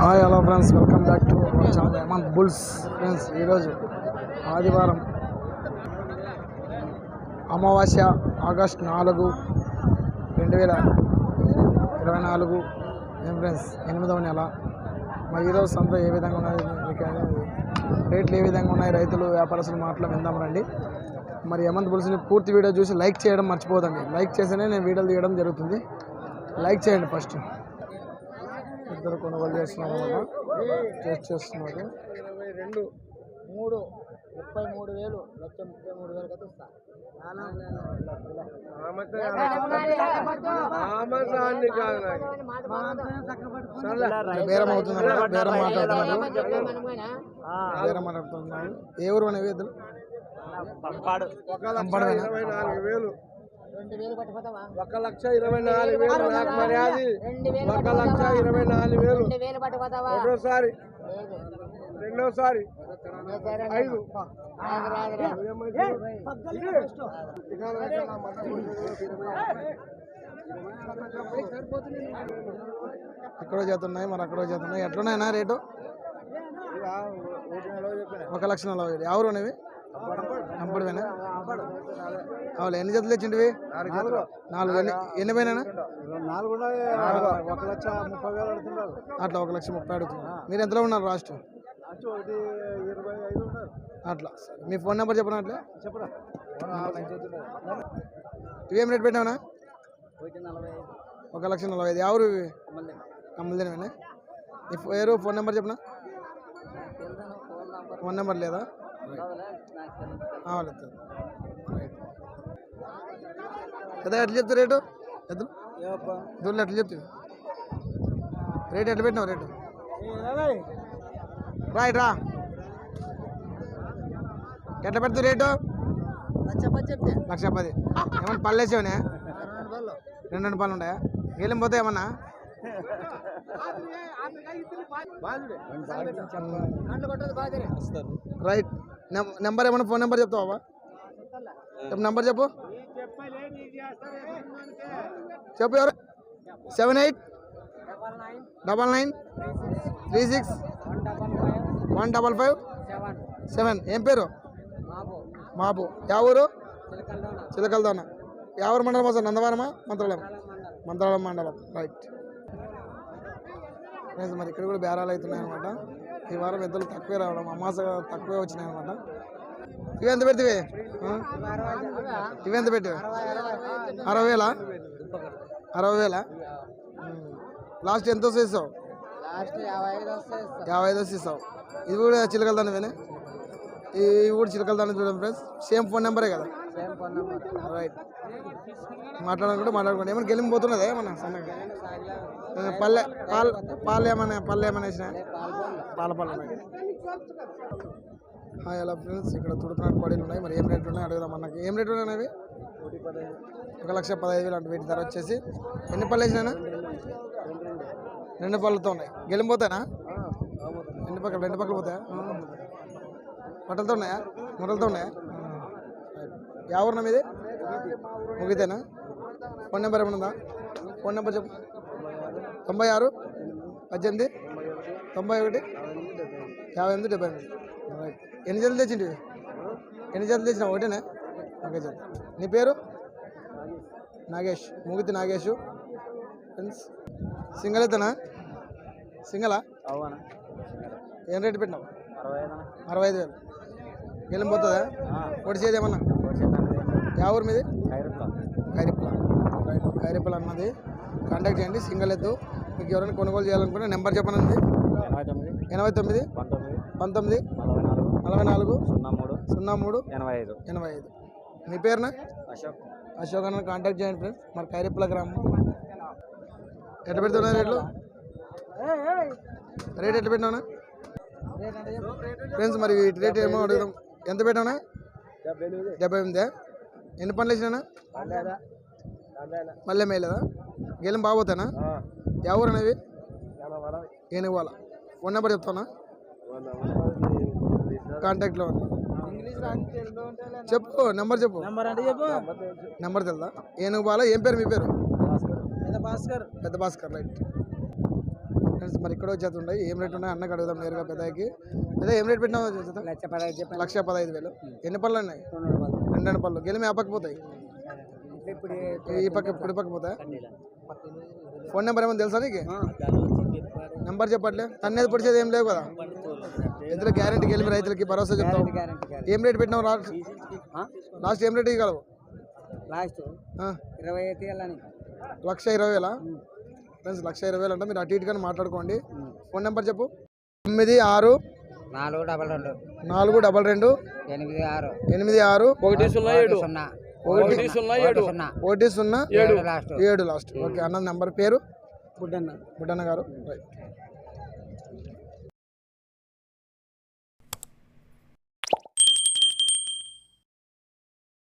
Hi hello friends welcome back to channel Hemanth bulls. Friends ఈరోజు ఆదివారం అమావాస్య August నాలుగు రెండు వేల ఇరవై నాలుగు. ఏం ఫ్రెండ్స్ ఎనిమిదవ నెల. మరి ఈరోజు సంత ఏ విధంగా ఉన్నది? మీకు రేట్లు ఏ విధంగా ఉన్నాయి? రైతులు వ్యాపారస్తులు మాటలు విందాం రండి. మరి హేమంత్ బుల్స్ని పూర్తి వీడియో చూసి లైక్ చేయడం మర్చిపోదండి లైక్ చేస్తేనే నేను వీడియోలు తీయడం జరుగుతుంది లైక్ చేయండి ఫస్ట్ ఇద్దరు కొనుగోలు చేస్తున్నాం అన్నమాట చేస్తున్నారు ఇరవై రెండు మూడు ముప్పై మూడు వేలు లక్ష ముప్పై మూడు వేలు కదా బేరం అవుతున్నారు బేరం మాట్లాడుతున్నారు బేరం మాట్లాడుతున్నారు ఏ ఊరు అనేవి ఇద్దరు పంపాడమేనా? ఒక లక్ష ఇరవై నాలుగు వేలు. నాకు మర్యాద. ఒక లక్ష ఇరవై నాలుగు వేలు. రెండోసారి. రెండోసారి ఐదు. ఇక్కడ చేతున్నాయి మరి అక్కడ చేస్తున్నాయి. ఎట్లున్నాయన్నా రేటు? ఒక లక్ష నలభై వేలు. ఎవరు అనేవి అవును ఎన్ని జతలు తెచ్చింటివి? నాలుగు. ఎన్ని ఎన్ని పోయినా నాలుగు ఒక లక్ష ముప్పై వేలు అడుగుతున్నారు. అట్లా ఒక లక్ష ముప్పై అడుగుతున్నారు. మీరు ఎంతలో ఉన్నారు లాస్ట్? అట్లా. మీ ఫోన్ నెంబర్ చెప్పిన అట్లా? చెప్పరా? ఇవేం రేట్ పెట్టావునా? ఒక లక్ష నలభై ఐదు. ఎవరు ఇవి? కమ్మలదేనేనా నీ పేరు ఫోన్ నెంబర్ చెప్పిన? ఫోన్ నెంబర్ లేదు? కదా ఎట్లా చెప్తావు రేటు ఎద్దులు దూళ్ళు ఎట్లా చెప్తావు రేట్ ఎట్లా పెట్టినావు రేటు రైట్ రా ఎట్లా పెడతావు రేటు లక్ష పది ఏమన్నా పళ్ళు వేసావునే రెండు రెండు పళ్ళు ఉన్నాయా ఏం పోతాయి ఏమన్నా రైట్ నెంబర్ ఏమన్నా ఫోన్ నెంబర్ చెప్తావా చెప్పు నెంబర్ చెప్పు. చెప్పు ఎవరు? Seven eight double nine three six one double five seven. ఏం పేరు? మాబు యా ఊరు? చిలకలదోన. ఎవరు మండలం వస్తుంది నందవరమా? మంత్రాలయం. మంత్రాలయం మండలం. రైట్. మరి ఇక్కడ కూడా బేరాలు అవుతున్నాయి అనమాట ఈ వారం ఎద్దులు తక్కువే రావడం అమాస తక్కువే వచ్చినాయి అనమాట ఇవి ఎంత పెడితే ఇవి? ఎంత పెట్టివి అరవై వేలా? అరవై వేలా? లాస్ట్ ఎంత వస్తావు యాభై ఐదు ఇస్తావు. ఇది కూడా చిలకలదానివేనే ఇవి కూడా చిలకలదాని చూడండి ఫ్రెండ్స్ సేమ్ ఫోన్ నెంబరే కదా? సేమ్ ఫోన్ నెంబర్ రైట్ మాట్లాడుకుంటే మాట్లాడుకోండి. ఏమైనా గెలిమి పోతున్నదా ఏమన్నా సన్నగా? పల్లె పాలు పాలు ఏమన్నా పళ్ళు ఏమన్నా వేసినా? పాల పళ్ళు హలో ఫ్రెండ్స్ ఇక్కడ తుడుకున్నాడు పడీలు ఉన్నాయి. మరి ఏం రేట్లు ఉన్నాయి? అడుగుదాం అన్నకి. ఏం రేట్లు ఉన్నాయి అవి? ఒక లక్ష పదహైదు వేలు అంటే వీటి ధర వచ్చేసి ఎన్ని పళ్ళు వేసినా రెండు. పళ్ళతో ఉన్నాయి. గెలిపోతానా ఎన్ని పక్కలు రెండు పక్కలు పోతాయా? బట్టలతో ఉన్నాయా? మురలతో ఉన్నాయా? యా ఊరున్నా మీది? ముగితేనా? ఫోన్ నెంబర్ ఏమైనా ఉందా? ఫోన్ నెంబర్ చెప్పు. తొంభై ఆరు పద్దెనిమిది తొంభై ఒకటి యాభై ఎనిమిది డెబ్బై ఎనిమిది. ఎన్ని జతలు తెచ్చింటివి? ఎన్ని జతలు తెచ్చినావు? ఒకటేనా? ఒకే జత. నీ పేరు? నాగేష్. ముగితి నాగేష్. ఫ్రెండ్స్ సింగల్ అయితేనా? సింగలా? ఏం రేటు పెట్టినావు? అరవై ఐదు వేలు. గెలం పోతుందా? పొడిచేది ఏమన్నా? యా ఊరు మీది? ఖైరిప్ల రైట్ ఖైరిప్ల అన్నది. కాంటాక్ట్ చేయండి సింగల్ ఎద్దు. మీకు ఎవరైనా కొనుగోలు చేయాలనుకుంటే నెంబర్ చెప్పనండి ఎనభై తొమ్మిది. పంతొమ్మిది. పంతొమ్మిది? నలభై నాలుగు. నలభై నాలుగు? సున్నా మూడు. సున్నా మూడు? ఎనభై ఐదు. ఎనభై ఐదు. మీ పేరున? అశోక్. అశోక్ అన్న కాంటాక్ట్ చేయండి ఫ్రెండ్స్ మరి ఖైరిప్ల గ్రామం. ఎట్లా పెడుతున్నా రేట్లు? రేట్ ఎట్లా పెట్టినా ఫ్రెండ్స్ మరి రేట్ ఏమో అడుగుదాం. ఎంత పెట్టానా డెబ్బై ఎనిమిది. ఎన్ని పనులు వేసినా మళ్ళీ మేలేదా? గెలం బాగోతానా ఎవరు అనేవి ఏనుగు వాళ్ళ ఫోన్ నెంబర్ చెప్తానా కాంటాక్ట్లో ఉంది. చెప్పు నెంబర్ చెప్పు. నెంబర్ అంటే చెప్పు. నెంబర్ తెలుదా? ఏనుగు బాల ఏం పేరు మీ పేరు? పెద్ద భాస్కర్. పెద్ద భాస్కర్ రైట్. ఫ్రెండ్స్ మరి ఇక్కడ వచ్చేది ఉన్నాయి. ఏం రేట్ ఉన్నాయి? అన్నకి అడుగుదాం నేరుగా పెద్దకి అదే ఏం రేట్ పెట్టినావు జత? లక్ష పదహైదు లక్ష పదహైదు వేలు. ఎన్ని పళ్ళు ఉన్నాయి? రెండు రెండు పళ్ళు. గెలిమి ఆ పక్క పోతాయి. ఈ పక్క ఇప్పుడు పక్క పోతాయి? ఫోన్ నెంబర్ ఏమైనా తెలుసా నీకు? నెంబర్ చెప్పట్లే. తన్నేది పొడిచేది ఏం లేవు కదా. ఎదురు గ్యారంటీ గెలిమి రైతులకి భరోసా గ్యారంటీ ఏం రేట్ పెట్టినావు లాస్ట్ లాస్ట్ ఏం రేట్ ఇవ్వగలవు? లాస్ట్ ఇరవై అయితే వెళ్ళని లక్ష ఇరవై వేలా? ఫ్రెండ్స్ లక్ష ఇరవై వేలు అంటే మీరు అటు ఇటుగా మాట్లాడుకోండి. ఫోన్ నెంబర్ చెప్పు. తొమ్మిది ఆరు నాలుగు డబల్ రెండు. నాలుగు డబల్ రెండు ఎనిమిది ఆరు. ఎనిమిది ఆరు ఒకటి సున్నా ఏడు. సున్నా. ఒకటి సున్నా. ఏడు. సున్నా. ఒకటి సున్నా ఏడు లాస్ట్. ఏడు లాస్ట్. ఓకే అన్న నెంబర్ పేరు? గుడ్డన్న బుడ్డన్న గారు. రైట్.